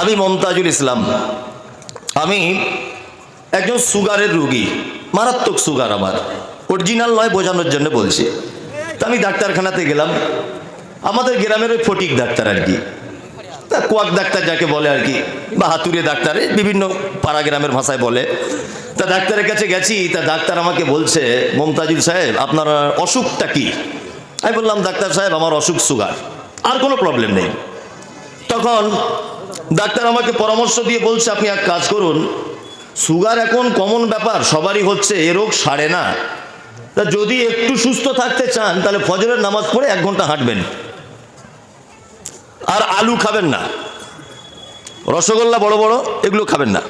আমি মমতাজুল ইসলাম। আমি একজন সুগারের রুগী, মারাত্মক সুগার আমার। অরিজিনাল নয়, বোঝানোর জন্য বলছি। তা আমি ডাক্তারখানাতে গেলাম। আমাদের গ্রামের ওই ফটিক ডাক্তার আর কি। তা কোয়াক ডাক্তার যাকে বলে আর কি, বা হাতুড়ে ডাক্তার, বিভিন্ন পাড়া গ্রামের ভাষায় বলে। তা ডাক্তারের কাছে গেছি, তা ডাক্তার আমাকে বলছে, মমতাজুল সাহেব, আপনার অসুখটা কি? আমি বললাম, ডাক্তার সাহেব, আমার অসুখ সুগার, আর কোনো প্রবলেম নেই। তখন ডাক্তার আমাকে পরামর্শ দিয়ে বলছে, আপনি এক কাজ করুন, সুগার এখন কমন ব্যাপার, সবারই হচ্ছে, এ রোগ সারে না। তা যদি একটু সুস্থ থাকতে চান, তাহলে ফজরের নামাজ পড়ে এক ঘণ্টা হাঁটবেন। আর আলু খাবেন না। রসগোল্লা বড় বড়, এগুলো খাবেন না।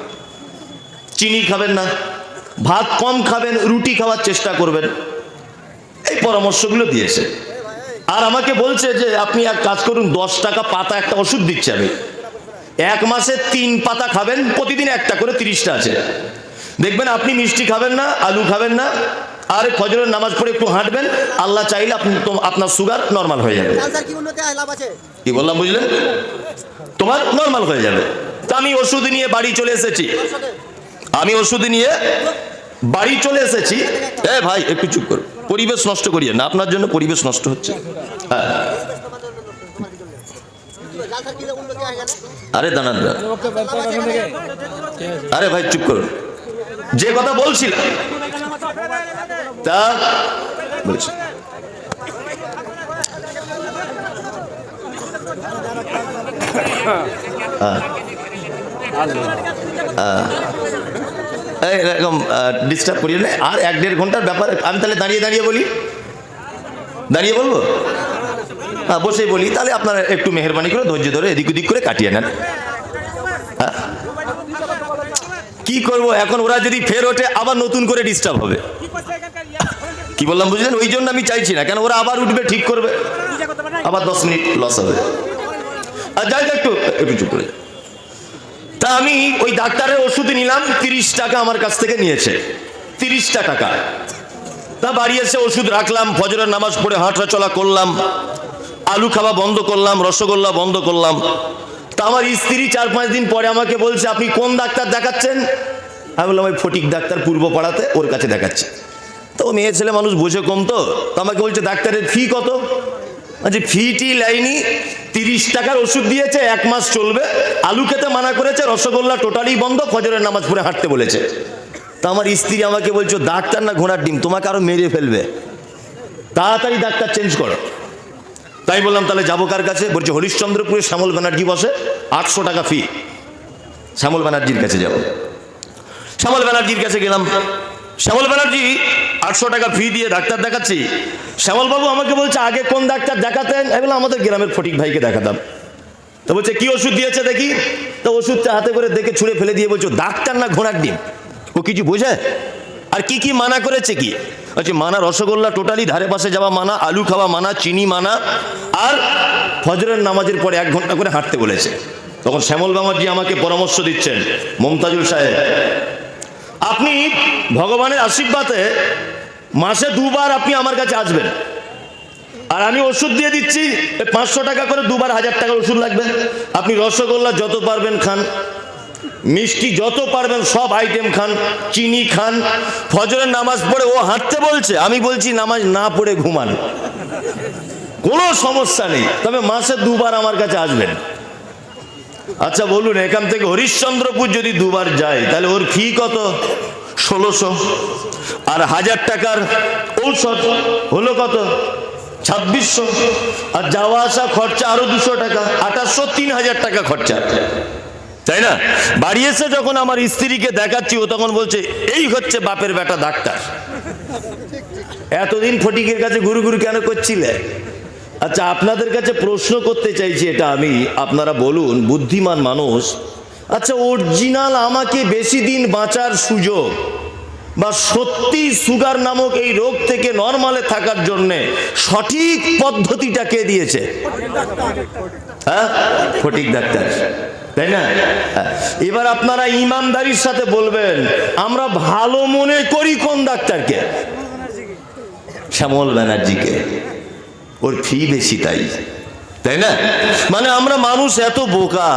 চিনি খাবেন না। ভাত কম খাবেন, রুটি খাওয়ার চেষ্টা করবেন। এই পরামর্শগুলো দিয়েছে। আর আমাকে বলছে যে, আপনি এক কাজ করুন, দশ টাকা পাতা একটা ওষুধ দিচ্ছে আমি। এক মাসে তিন পাতা খাবেন প্রতিদিন একটা করে তিরিশটা আছে। দেখবেন আপনি মিষ্টি খাবেন না আলু খাবেন না আর ফজরের নামাজ পড়ে একটু হাঁটবেন আল্লাহ চাইলে আপনার সুগার নর্মাল হয়ে যাবে। কি বললাম বুঝলেন? তোমার নর্মাল হয়ে যাবে। তা আমি ওষুধ নিয়ে বাড়ি চলে এসেছি। আমি ওষুধ নিয়ে বাড়ি চলে এসেছি। এ ভাই একটু চুপ করুন পরিবেশ নষ্ট করিয়ে না আপনার জন্য পরিবেশ নষ্ট হচ্ছে। হ্যাঁ। আরে দাঁড়ান। আরে ভাই, চুপ করুন। যে কথা বলছিলাম, তা বলছি। এরকম ডিস্টার্ব করিয়ে না। আর এক দেড় ঘণ্টার ব্যাপার, আমি তাহলে দাঁড়িয়ে দাঁড়িয়ে বলি। দাঁড়িয়ে বলব? হ্যাঁ বসেই বলি, তাহলে আপনারা একটু মেহরবানি করে ধৈর্য ধরে এদিক ওদিক করে কাটিয়ে নেন। হ্যাঁ? কি করব? এখন ওরা যদি ফের ওঠে, আবার নতুন করে ডিস্টার্ব হবে। কি বললাম, বুঝলেন? ওই জন্য আমি চাইছি না, কেন ওরা আবার উঠবে, ঠিক করবে। আবার দশ মিনিট লস হবে। আর যাই একটু একটু চুপ করে তা আমি ওই ডাক্তারের ওষুধ নিলাম, তিরিশ টাকা আমার কাছ থেকে নিয়েছে। তিরিশটা টাকা তা বাড়ি এসে ওষুধ রাখলাম, ফজরের নামাজ পড়ে হাঁটা চলা করলাম। আলু খাওয়া বন্ধ করলাম, রসগোল্লা বন্ধ করলাম। তা আমার স্ত্রী চার পাঁচ দিন পরে আমাকে বলছে, আপনি কোন ডাক্তার দেখাচ্ছেন? আমি বললাম ওই ফটিক ডাক্তার পূর্ব পাড়াতে, ওর কাছে দেখাচ্ছে। তো মেয়ে ছেলে মানুষ বোঝে কম তো। তো আমাকে বলছে, ডাক্তারের ফি কত? আচ্ছা ফিটি লাইনি, তিরিশ টাকার ওষুধ দিয়েছে, এক মাস চলবে। আলু খেতে মানা করেছে, রসগোল্লা টোটালি বন্ধ, ফজরের নামাজ পড়ে হাঁটতে বলেছে। তা আমার স্ত্রী আমাকে বলছো, ডাক্তার না ঘোড়ার ডিম, তোমাকে আরও মেরে ফেলবে। তাড়াতাড়ি ডাক্তার চেঞ্জ করো। তাই বললাম, তাহলে যাব কার কাছে? বলছে হরিশ্চন্দ্রপুরে শ্যামল ব্যানার্জি বসে, আটশো টাকা ফি শ্যামল ব্যানার্জির কাছে যাব। শ্যামল ব্যানার্জির কাছে গেলাম। শ্যামল ব্যানার্জি, আটশো টাকা ফি দিয়ে ডাক্তার দেখাচ্ছি। শ্যামলবাবু আমাকে বলছে, আগে কোন ডাক্তার দেখাতেন? আমি বললাম, আমাদের গ্রামের ফটিক ভাইকে দেখাতাম। তো বলছে, কি ওষুধ দিয়েছে দেখি? তো ওষুধটা হাতে করে দেখে ছুঁড়ে ফেলে দিয়ে বলছো, ডাক্তার না ঘোড়ার ডিম? ও কিছু বোঝে আর কি কি মানা করেছে কি? আচ্ছা মানা রসগোল্লা টোটালি ধারে পাশে যাওয়া মানা, আলু খাওয়া মানা, চিনি মানা, আর ফজরের নামাজের পরে এক ঘণ্টা করে হাঁটতে বলেছে। তখন শ্যামল বামাজি আমাকে পরামর্শ দিচ্ছেন, মমতাজুল সাহেব, আপনি ভগবানের আশীর্বাদে মাসে দুবার আপনি আমার কাছে আসবেন। আর আমি ওষুধ দিয়ে দিচ্ছি, পাঁচশো টাকা করে দুবার হাজার টাকার ওষুধ লাগবে। আপনি রসগোল্লা যত পারবেন খান। মিষ্টি যত পারবেন সব আইটেম খান, চিনি খান। ফজরের নামাজ পড়ে ও হাঁটতে বলছে, আমি বলছি নামাজ না পড়ে ঘুমান। কোনো সমস্যা নেই, তবে মাসে দুবার আমার কাছে আসবেন। আচ্ছা বলুন, এখান থেকে হরিশ্চন্দ্রপুর যদি দুবার যায়, তাহলে ওর ফি কত? ষোলোশো। আর হাজার টাকার ঔষধ হলো কত? ছাব্বিশশো। আর যাওয়া আসা খরচা আরও দুশো টাকা, আঠাশশো তিন হাজার টাকা খরচা। তাই না? বাড়ি এসে যখন আমার স্ত্রীকে দেখাচ্ছি, ও তখন বলছে, এই হচ্ছে বাপের বেটা ডাক্তার। এতদিন ফটিকের কাছে গুরু গুরু কেন করছিলে? আচ্ছা আপনাদের কাছে প্রশ্ন করতে চাইছি এটা আমি। আপনারা বলুন, বুদ্ধিমান মানুষ। আচ্ছা অরিজিনাল আমাকে বেশি দিন বাঁচার সুযোগ বা সত্যি সুগার নামক এই রোগ থেকে নর্মালে থাকার জন্যে সঠিক পদ্ধতিটা কে দিয়েছে? হ্যাঁ? ফটিক ডাক্তার। তাই না। এবার আপনারা ইমানদারির সাথে বলবেন, আমরা ভালো মনে করি কোন ডাক্তারকে? শ্যামল ব্যানার্জিকে। ওর ফি বেশি তাই তাই না? মানে আমরা মানুষ এত বোকা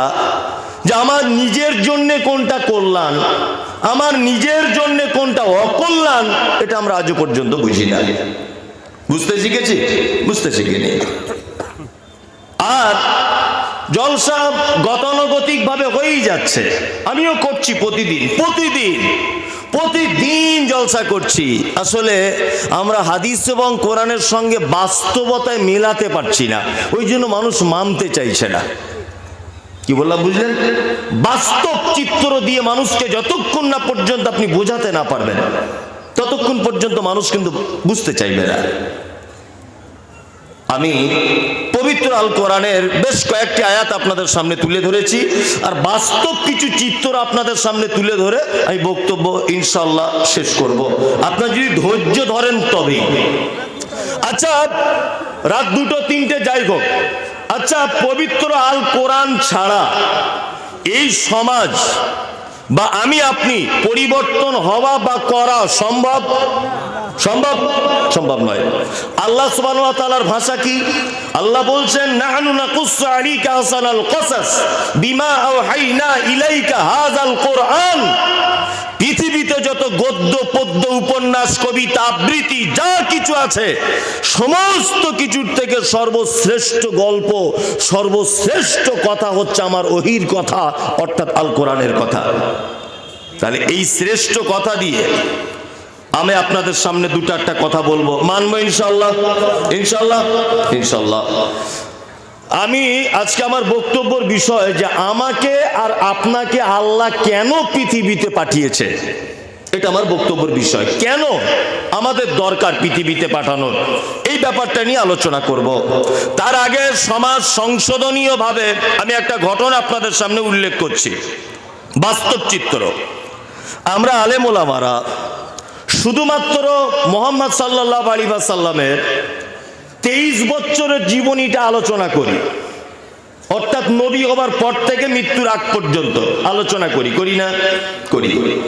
যে আমার নিজের জন্য কোনটা কল্যাণ, আমার নিজের জন্য কোনটা অকল্যাণ, এটা আমরা আজও পর্যন্ত বুঝি না। বুঝতে শিখেছি? বুঝতে শিখিনি। আর জলসা গতানুগতিক ভাবে হয়েই যাচ্ছে। আমিও করছি প্রতিদিন প্রতিদিন প্রতিদিন জলসা করছি। আসলে আমরা হাদিস এবং কোরআনের সঙ্গে বাস্তবতায় মেলাতে পারছি না, ওই জন্য মানুষ মানতে চাইছে না। কি বললাম বুঝলেন? বাস্তব চিত্র দিয়ে মানুষকে যতক্ষণ না পর্যন্ত আপনি বোঝাতে না পারবেন, ততক্ষণ পর্যন্ত মানুষ কিন্তু বুঝতে চাইবে না। আমি পবিত্র আল কোরআনের বেশ কয়েকটি আয়াত আপনাদের সামনে তুলে ধরেছি, আর বাস্তব কিছু চিত্র আপনাদের সামনে তুলে ধরে আমি বক্তব্য ইনশাল্লাহ শেষ করব। আপনার যদি ধৈর্য ধরেন তবেই। আচ্ছা রাত দুটো, তিনটে যাই হোক। আচ্ছা পবিত্র আল কোরআন ছাড়া এই সমাজ বা আমি আপনি পরিবর্তন হওয়া বা করা সম্ভব? সম্ভব? সম্ভব নয়। আল্লাহ তাআলার ভাষা কি? আল্লাহ বলছেন, নাহনু কসাস বিমা যত গদ্য, পদ্য, উপন্যাস, কবিতা, আবৃত্তি, যা কিছু আছে, সমস্ত কিছুর থেকে সর্বশ্রেষ্ঠ গল্প, সর্বশ্রেষ্ঠ কথা হচ্ছে আমার ওহির কথা, অর্থাৎ আল কোরআনের কথা। তাহলে এই শ্রেষ্ঠ কথা দিয়ে আমি আপনাদের সামনে দুটো একটা কথা বলব। মানবো ইনশাল্লাহ ইনশাল্লাহ ইনশাল্লাহ আমি আজকে আমার বক্তব্যের বিষয় যে আমাকে আর আপনাকে আল্লাহ কেন পৃথিবীতে পাঠিয়েছে? এটা আমার বক্তব্যের বিষয়। কেন? আমাদের দরকার পৃথিবীতে পাঠানোর। এই ব্যাপারটা নিয়ে আলোচনা করব। তার আগে সমাজ সংশোধনীয় ভাবে আমি একটা ঘটনা আপনাদের সামনে উল্লেখ করছি। বাস্তব চিত্র। আমরা আলেমোলামারা শুধুমাত্র মোহাম্মদ সাল্লাহ আলী সাল্লামের তেইশ বছরের জীবনীটা আলোচনা করি। অর্থাৎ নবী হবার পর থেকে মৃত্যুর আগ পর্যন্ত আলোচনা করি করি না? করি।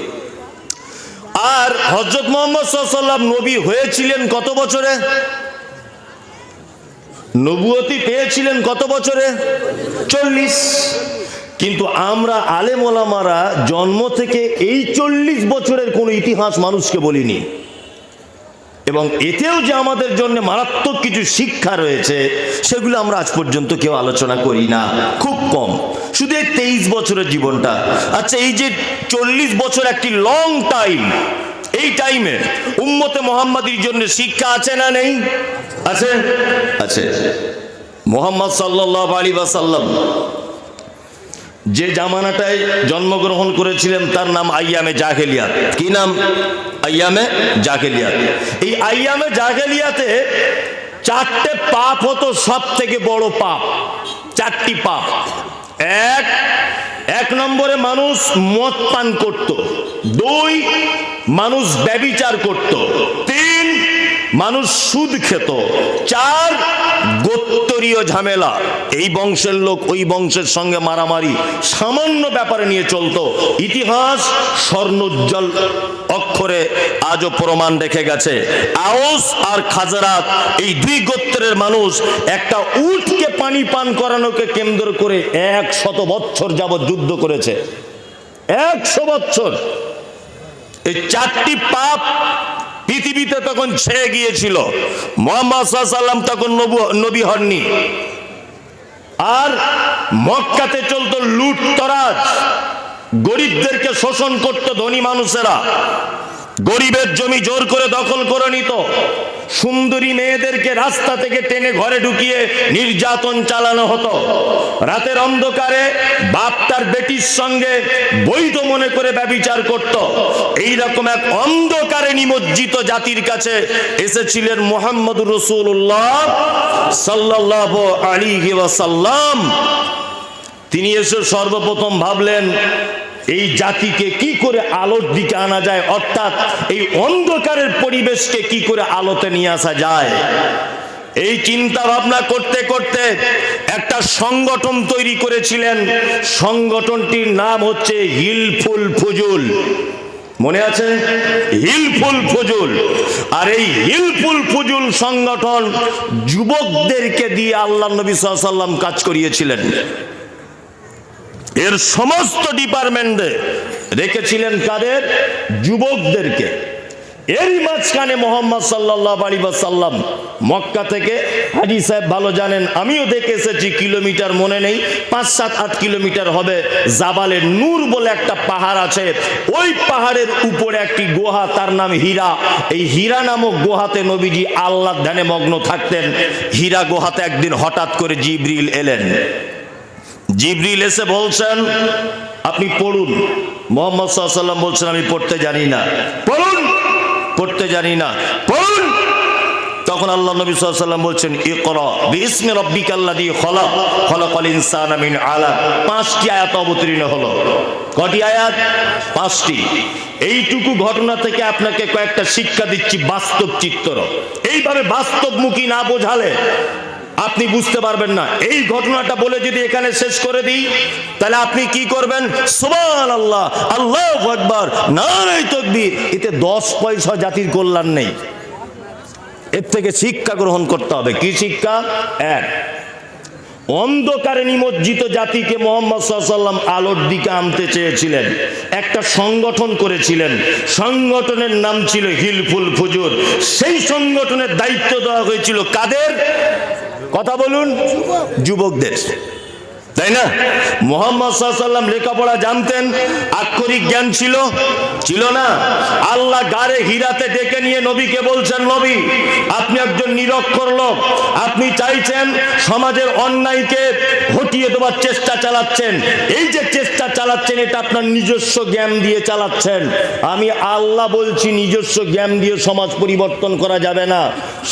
আর হজরত মোহাম্মদ সাল্লাম নবী হয়েছিলেন কত বছরে? নবুয়তি পেয়েছিলেন কত বছরে? চল্লিশ। কিন্তু আমরা আলেম জন্ম থেকে এই চল্লিশ বছরের কোনো ইতিহাস মানুষকে বলিনি। এবং এতেও যে আমাদের জন্য মারাত্মক কিছু শিক্ষা রয়েছে, সেগুলো আমরা আজ পর্যন্ত কেউ আলোচনা করি না। খুব কম। শুধু তেইশ বছরের জীবনটা। আচ্ছা এই যে চল্লিশ বছর একটি লং টাইম এই টাইমে উম্মতে মোহাম্মদীর জন্য শিক্ষা আছে না নেই? আছে? আছে। মোহাম্মদ সাল্লাহ আলী সাল্লাম যে জামানাটায় জন্মগ্রহণ করেছিলেন, তার নাম আইয়ামে জাহেলিয়াত। কি নাম? আইয়ামে জাহেলিয়াত। এই আইয়ামে জাহেলিয়াতে চারটে পাপ হতো সব থেকে বড় পাপ, চারটি পাপ। এক এক নম্বরে মানুষ মদ পান করত। দুই মানুষ ব্যবিচার করত। তিন মানুষ সুদ খেত। চার গোত্তরীয় ঝামেলা। এই বংশের লোক ওই বংশের সঙ্গে মারামারি সামান্য ব্যাপারে নিয়ে চলতো। ইতিহাস স্বর্ণোজ্জ্বল অক্ষরে আজও প্রমাণ রেখে গেছে। আওস আর খাজারাত, এই দুই গোত্রের মানুষ একটা উটকে পানি পান করানোকে কেন্দ্র করে এক শত বছর যাবৎ যুদ্ধ করেছে। একশো বছর এই চারটি পাপ পৃথিবীতে তখন ছেয়ে গিয়েছিল। মোহাম্মদ তখন নবু- হননি। আর মক্কাতে চলত লুট তরাজ গরিবদেরকে শোষণ করত ধনী মানুষেরা। গরিবের জমি জোর করে দখল করে নিত। সুন্দরী মেয়েদেরকে রাস্তা থেকে টেনে ঘরে ঢুকিয়ে নির্যাতন চালানো হতো। রাতের অন্ধকারে বাপ তার বেটির সঙ্গে বৈধ মনে করে ব্যবিচার করত। এই রকম এক অন্ধকারে নিমজ্জিত জাতির কাছে এসেছিলেন মোহাম্মদ রসুল্লাহ সাল্লাহ আলী সাল্লাম তিনি এসে সর্বপ্রথম ভাবলেন এই জাতিকে কি করে আলোর দিকে আনা যায়? অর্থাৎ এই অন্ধকারের পরিবেশকে কি করে আলোতে নিয়ে আসা যায়? এই চিন্তা ভাবনা করতে করতে একটা সংগঠন তৈরি করেছিলেন। সংগঠনটির নাম হচ্ছে হিলফুল ফুজুল। মনে আছে? হিলফুল ফুজুল। আর এই হিলফুল ফুজুল সংগঠন যুবকদেরকে দিয়ে আল্লাহ নবী সাল্লাম কাজ করিয়েছিলেন। এর সমস্ত ডিপার্টমেন্টে রেখেছিলেন কাদের? যুবকদেরকে। এরই মাঝখানে মোহাম্মদ সাল্লাহ আলী সাল্লাম মক্কা থেকে, হাজি সাহেব ভালো জানেন, আমিও দেখে এসেছি, কিলোমিটার মনে নেই, পাঁচ সাত আট কিলোমিটার হবে জাবালের নূর বলে একটা পাহাড় আছে। ওই পাহাড়ের উপরে একটি গুহা, তার নাম হীরা। এই হীরা নামক গুহাতে নবীজি আল্লাহ ধ্যানে মগ্ন থাকতেন। হীরা গুহাতে একদিন হঠাৎ করে জিব্রিল এলেন। জিবরিল এসে বলছেন আপনি পড়ুন। মোহাম্মদ সাল্লাম বলছেন আমি পড়তে জানি না। পড়ুন। পড়তে জানি না। পড়ুন। তখন আল্লাহ নবী সাল্লাম বলছেন ইকরা বিসমি রাব্বিকাল্লাযী খলাক। খলাকাল ইনসানা মিন আলাক পাঁচটি আয়াত অবতীর্ণ হলো। কটি আয়াত? পাঁচটি। এইটুকু ঘটনা থেকে আপনাকে কয়েকটা শিক্ষা দিচ্ছি বাস্তব চিত্র এইভাবে বাস্তবমুখী না বোঝালে আপনি বুঝতে পারবেন না। এই ঘটনাটা বলে যদি এখানে শেষ করে দিই, তাহলে আপনি কি করবেন? সুবহান আল্লাহ আল্লাহ আকবার নারাই তকবীর। এতে দশ পয়সা জাতির কল্যাণ নেই। এর থেকে শিক্ষা গ্রহণ করতে হবে। কি শিক্ষা? এক, অন্ধকারে নিমজ্জিত জাতিকে মোহাম্মদ সাল্লাম আলোর দিকে আনতে চেয়েছিলেন। একটা সংগঠন করেছিলেন। সংগঠনের নাম ছিল হিলফুল ফুজুর। সেই সংগঠনের দায়িত্ব দেওয়া হয়েছিল কাদের? কথা বলুন। যুবকদের। তাই না? মোহাম্মদ সাল্লাম লেখাপড়া জানতেন, আক্ষরিক জ্ঞান ছিল ছিল না। আল্লাহ গারে হীরাতে ডেকে নিয়ে নবীকে বলছেন, নবী, আপনি একজন নিরক্ষর লোক। আপনি চাইছেন সমাজের অন্যায়কে হটিয়ে দেওয়ার চেষ্টা চালাচ্ছেন। এই যে চেষ্টা চালাচ্ছেন, এটা আপনার নিজস্ব জ্ঞান দিয়ে চালাচ্ছেন। আমি আল্লাহ বলছি, নিজস্ব জ্ঞান দিয়ে সমাজ পরিবর্তন করা যাবে না।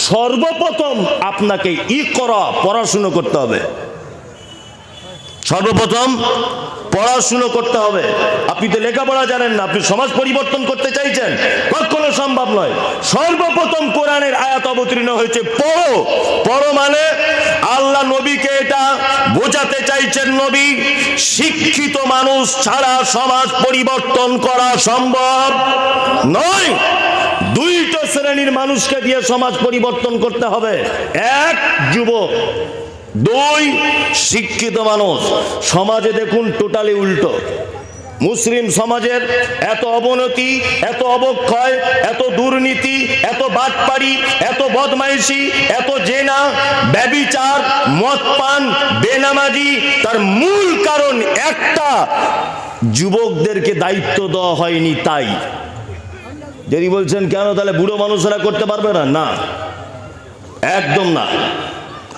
সর্বপ্রথম আপনাকে ই করা, পড়াশুনো করতে হবে। সর্বপ্রথম পড়াশুনো করতে হবে। আপনি তো লেখাপড়া জানেন না, আপনি সমাজ পরিবর্তন করতে চাইছেন। কখনো সম্ভব নয়। সর্বপ্রথম কোরআনের আয়াত অবতীর্ণ হয়েছে, পড়ো। পড়ো মানে আল্লাহ নবীকে এটা বোঝাতে চাইছেন, নবী, শিক্ষিত মানুষ ছাড়া সমাজ পরিবর্তন করা সম্ভব নয়। দুইটা শ্রেণির মানুষকে দিয়ে সমাজ পরিবর্তন করতে হবে। এক, যুবক। দুই, শিক্ষিত মানুষ। সমাজে দেখুন টোটালি উল্টো। মুসলিম সমাজের এত অবনতি, এত অবক্ষয়, এত দুর্নীতি, এত বাটপাড়ি, এত বদমাইশি, এত জেনা, ব্যবিচার মদ পান বেনামাজি, তার মূল কারণ একটা, যুবকদেরকে দায়িত্ব দেওয়া হয়নি তাই। যদি বলছেন কেন? তাহলে বুড়ো মানুষেরা করতে পারবে না? না। একদম না।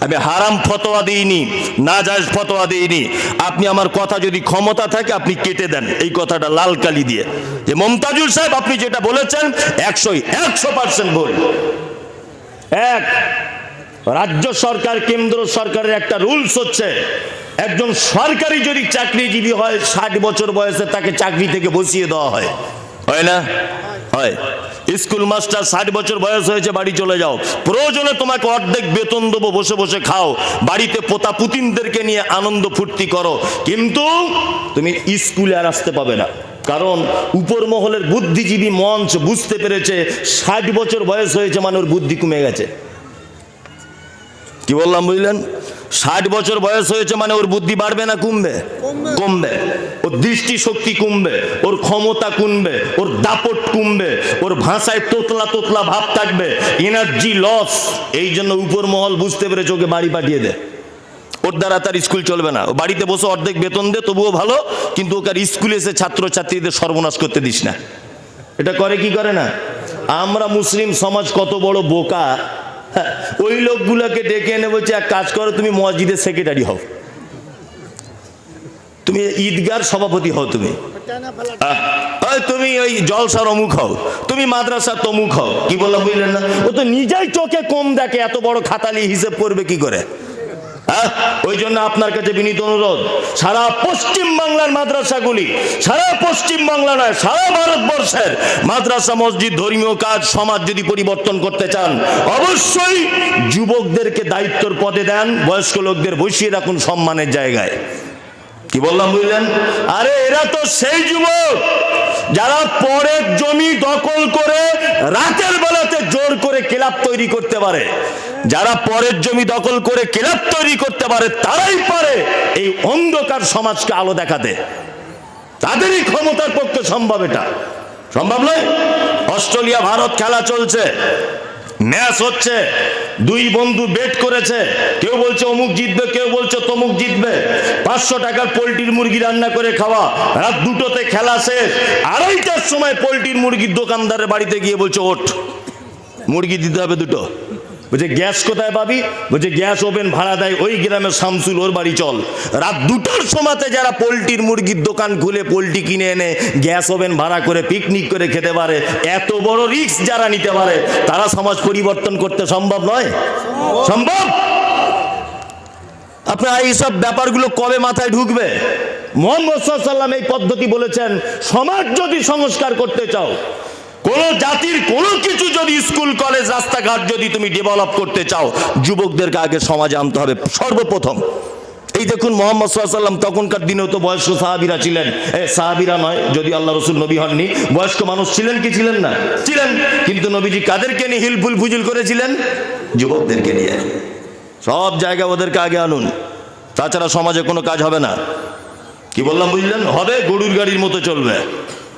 আমি হারাম ফতোয়া দিইনি না যায় ফতোয়া দিইনি। আপনি আমার কথা যদি ক্ষমতা থাকে, আপনি কেটে দেন। এই কথাটা লাল কালি দিয়ে। যে মমতাজুল সাহেব, আপনি যেটা বলেছেন, একশোই, একশো পার্সেন্ট ভুল। এক, রাজ্য সরকার, কেন্দ্র সরকারের একটা রুলস হচ্ছে, একজন সরকারি যদি চাকরিজীবী হয়, ষাট বছর বয়সে তাকে চাকরি থেকে বসিয়ে দেওয়া হয়। হয় না? হয়। স্কুল মাস্টার ষাট বছর বয়স হয়েছে, বাড়ি চলে যাও। প্রয়োজনে তোমাকে অর্ধেক বেতন দেবো, বসে বসে খাও। বাড়িতে পোতা পুতিনদেরকে নিয়ে আনন্দ ফুর্তি করো। কিন্তু তুমি স্কুলে আর আসতে পাবে না। কারণ উপর মহলের বুদ্ধিজীবী মঞ্চ বুঝতে পেরেছে, ষাট বছর বয়স হয়েছে মানে ওর বুদ্ধি কমে গেছে। কি বললাম বুঝলেন? ষাট বছর বয়স হয়েছে মানে ওর বুদ্ধি বাড়বে না কমবে? কমবে। ওর দৃষ্টি শক্তি কমবে ওর ক্ষমতা কমবে ওর দাপট কমবে ওর ভাষায় তোতলা তোতলা ভাব থাকবে এনার্জি লস এই জন্য উপর মহল বুঝতে পেরেছে ওকে বাড়ি পাঠিয়ে দেয় ওর দ্বারা তার স্কুল চলবে না। ও বাড়িতে বসে অর্ধেক বেতন দে তবুও ভালো কিন্তু ওকে আর স্কুলে এসে ছাত্র ছাত্রীদের সর্বনাশ করতে দিস না। এটা করে কি করে না? আমরা মুসলিম সমাজ কত বড় বোকা ওই লোকগুলোকে ডেকে এনে বলছে, এক কাজ করো, তুমি মসজিদের সেক্রেটারি হও। তুমি ঈদগার সভাপতি হও তুমি। তুমি ওই জলসার অমুক হও, তুমি মাদ্রাসার তমুক হও। কি বললাম বুঝলেন না? ও তো নিজেই চোখে কম দেখে, এত বড় খাতালি হিসেব করবে কি করে? হ্যাঁ? ওই জন্য আপনার কাছে বিনীত অনুরোধ। সারা পশ্চিম বাংলার মাদ্রাসাগুলি, সারা পশ্চিম বাংলা নয়, সারা ভারতবর্ষের মাদ্রাসা, মসজিদ, ধর্মীয় কাজ, সমাজ যদি পরিবর্তন করতে চান, অবশ্যই যুবকদেরকে দায়িত্বর পদে দেন, বয়স্ক লোকদের বসিয়ে রাখুন সম্মানের জায়গায়। কি বললাম, বুঝলেন? আরে এরা তো সেই যুবক যারা পরের জমি দখল করে রাতের বেলাতে জোর করে ক্লাব তৈরি করতে পারে। যারা পরের জমি দখল করে ক্লাব তৈরি করতে পারে, তারাই পারে এই অন্ধকার সমাজকে আলো দেখাতে। তাদেরই ক্ষমতার পক্ষে সম্ভব এটা। সম্ভব নয়? অস্ট্রেলিয়া, ভারত খেলা চলছে, ম্যাচ হচ্ছে, দুই বন্ধু বেট করেছে, কেউ বলছে অমুক জিতবে, কেউ বলছে তমুক জিতবে। পাঁচশো টাকার পোলট্রির মুরগি রান্না করে খাওয়া, রাত দুটোতে খেলা শেষ, আড়াইটার সময় পোলট্রির মুরগির দোকানদারের বাড়িতে গিয়ে বলছে, ওঠ, মুরগি দিতে হবে দুটো। বলছে, গ্যাস কোথায় পাবি? বলছে, গ্যাস ওভেন ভাড়া দেয় ওই গ্রামে শামসুল, ওর বাড়ি চল। রাত দুটোর সময়তে যারা পোলট্রির মুরগির দোকান খুলে পোলট্রি কিনে এনে গ্যাস ওভেন ভাড়া করে পিকনিক করে খেতে পারে, এত বড় রিস্ক যারা নিতে পারে, তারা সমাজ পরিবর্তন করতে সম্ভব নয়? সম্ভব? আপনার এইসব ব্যাপারগুলো কবে মাথায় ঢুকবে? মোহাম্মদ সাল্লাম এই পদ্ধতি বলেছেন, সমাজ যদি সংস্কার করতে চাও কোন জাতির কোনো কিছু যদি স্কুল, কলেজ, রাস্তাঘাট যদি তুমি ডেভেলপ করতে চাও, যুবকদেরকে আগে সমাজে আনতে হবে সর্বপ্রথম। এই দেখুন মোহাম্মদ সাল্লাম তখনকার দিনেও তো বয়স্ক সাহাবিরা ছিলেন। সাহাবিরা নয়, যদি আল্লাহ রসুল নবী হননি, বয়স্ক মানুষ ছিলেন কি ছিলেন না? ছিলেন। কিন্তু নবীজি কাদেরকে নিয়ে হিলফুল ফুজুল করেছিলেন? যুবকদেরকে নিয়ে। সব জায়গা ওদেরকে আগে আনুন। তাছাড়া সমাজে কোনো কাজ হবে না। কি বললাম বুঝলেন? হবে, গরুর গাড়ির মতো চলবে।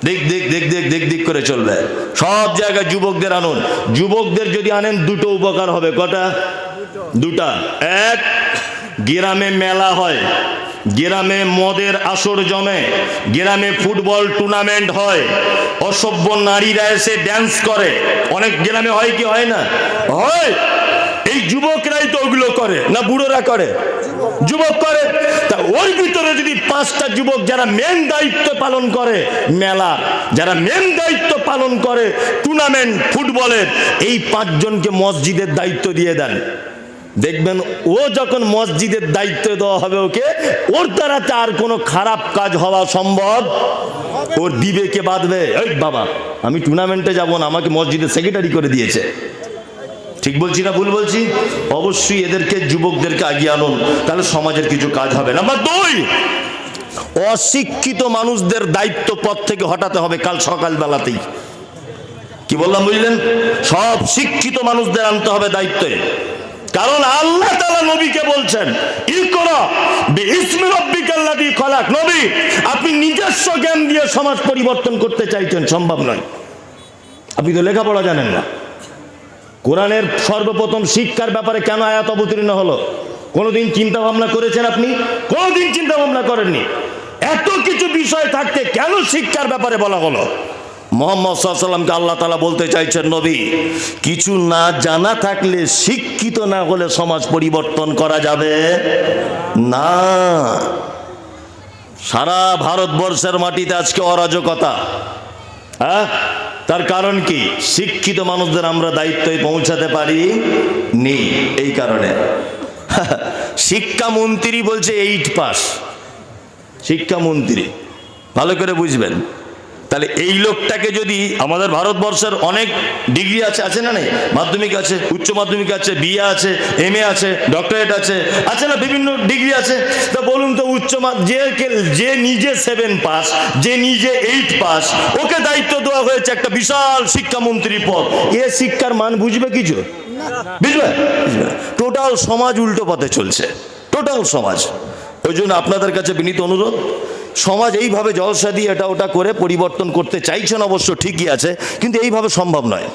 দেখ দেখ দেখ দেখ দেখ দেখ করে চলবে। সব জায়গায় যুবকদের আনুন। যুবকদের যদি আনেন, দুটো উপকার হবে। কটা? দুটা। এক, গ্রামে মেলা হয়। গ্রামে মদের আসর জমে। গ্রামে ফুটবল টুর্নামেন্ট হয়। অসভ্য নারীরা এসে ড্যান্স করে। অনেক গ্রামে হয় কি? হয় না? হয়। এই যুবকরাই তো ওগুলো করে। না বুড়োরা করে? যুবক করে। ওর ভিতরে যদি পাঁচটা যুবক যারা মেন দায়িত্ব পালন করে, মেলা, যারা মেন দায়িত্ব পালন করে টুর্নামেন্ট ফুটবলের, এই পাঁচজনকে মসজিদের দায়িত্ব দিয়ে দেন। দেখবেন ও যখন মসজিদের দায়িত্ব দেওয়া হবে ওকে, ওর দ্বারা তার কোনো খারাপ কাজ হওয়া সম্ভব। ওর বিবেকে বাঁধবে, এই বাবা, আমি টুর্নামেন্টে যাব না, আমাকে মসজিদের সেক্রেটারি করে দিয়েছে। ঠিক বলছি না ভুল বলছি? অবশ্যই এদেরকে, যুবকদেরকে আগিয়ে আনুন, তাহলে সমাজের কিছু কাজ হবে। নাম্বার দুই, অশিক্ষিত মানুষদের দায়িত্ব পথ থেকে হটাতে হবে কাল সকাল বেলাতেই কি বললাম, বুঝলেন? সব শিক্ষিত মানুষদের আনতে হবে দায়িত্বে। কারণ আল্লাহ তাআলা নবীকে বলছেন বিইসমি রাব্বিকাল্লাযী খলাক। নবী, আপনি নিজস্ব জ্ঞান দিয়ে সমাজ পরিবর্তন করতে চাইছেন, সম্ভব নয়। আপনি তো লেখাপড়া জানেন না। কোরআনের সর্বপ্রথম শিক্ষার ব্যাপারে কেন আয়াত অবতীর্ণ হলো? কোনোদিন চিন্তা ভাবনা করেছেন আপনি? কোনোদিন চিন্তা ভাবনা করেননি। এত কিছু বিষয় থাকতে কেন শিক্ষার ব্যাপারে বলা হলো? মোহাম্মদ সাল্লামকে আল্লাহ তালা বলতে চাইছেন, নবী, কিছু না জানা থাকলে শিক্ষিত না হলে সমাজ পরিবর্তন করা যাবে না। সারা ভারতবর্ষের মাটিতে আজকে অরাজকতা। হ্যাঁ? তার কারণ কি? শিক্ষিত মানুষদের আমরা দায়িত্বে পৌঁছাতে পারি নি, এই কারণে। শিক্ষামন্ত্রী বলছে এইট পাস শিক্ষামন্ত্রী, ভালো করে বুঝবেন। তাহলে এই লোকটাকে যদি আমাদের ভারতবর্ষের অনেক ডিগ্রি আছে আছে না নেই? মাধ্যমিক আছে, উচ্চ মাধ্যমিক আছে বিএ আছে, এম আছে, ডক্টরেট আছে আছে না বিভিন্ন ডিগ্রি আছে? তা বলুন তো উচ্চ যে যে নিজে সেভেন পাস যে নিজে এইট পাস ওকে দায়িত্ব দেওয়া হয়েছে একটা বিশাল শিক্ষামন্ত্রীর পদ। এ শিক্ষার মান বুঝবে কিছু বুঝবে? টোটাল সমাজ উল্টো পথে চলছে। টোটাল সমাজ। ওই জন্য আপনাদের কাছে বিনীত অনুরোধ সমাজ এইভাবে জলসা দিয়ে এটা ওটা করে পরিবর্তন করতে চাইছেন অবশ্য ঠিকই আছে, কিন্তু এইভাবে সম্ভব নয়।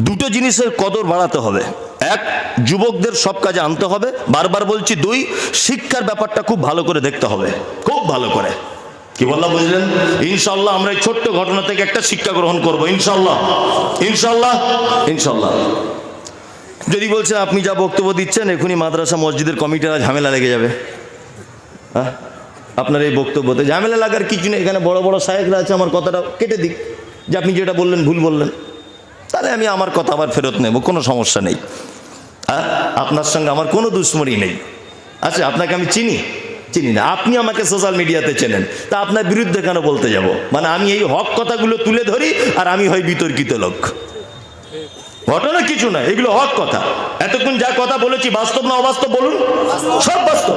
দুটো জিনিসের কদর বাড়াতে হবে। এক, যুবকদের সব কাজে আনতে হবে। বারবার বলছি, দুই, শিক্ষার ব্যাপারটা খুব ভালো করে দেখতে হবে। খুব ভালো করে। কি বললাম, বুঝলেন? ইনশাল্লাহ আমরা এই ছোট্ট ঘটনা থেকে একটা শিক্ষা গ্রহণ করব, ইনশাল্লাহ। ইনশাল্লাহ? ইনশাল্লাহ। যদি বলছেন, আপনি যা বক্তব্য দিচ্ছেন, এখনই মাদ্রাসা মসজিদের কমিটিরা ঝামেলা লেগে যাবে। হ্যাঁ? আপনার এই বক্তব্যতে ঝামেলা লাগার কিছু নেই। এখানে বড় বড় সাহেবরা আছে, আমার কথাটা কেটে দিক। যে আপনি যেটা বললেন, ভুল বললেন, তাহলে আমি আমার কথা আবার ফেরত নেব, কোনো সমস্যা নেই। হ্যাঁ? আপনার সঙ্গে আমার কোনো দুশ্মনী নেই। আচ্ছা আপনাকে আমি চিনি? চিনি না। আপনি আমাকে সোশ্যাল মিডিয়াতে চেনেন। তা আপনার বিরুদ্ধে কেন বলতে যাব? মানে আমি এই হক কথাগুলো তুলে ধরি আর আমি হয় বিতর্কিত লোক। ঘটনা কিছু না, এগুলো হক কথা। এতক্ষণ যা কথা বলেছি, বাস্তব না অবাস্তব বলুন? সব বাস্তব।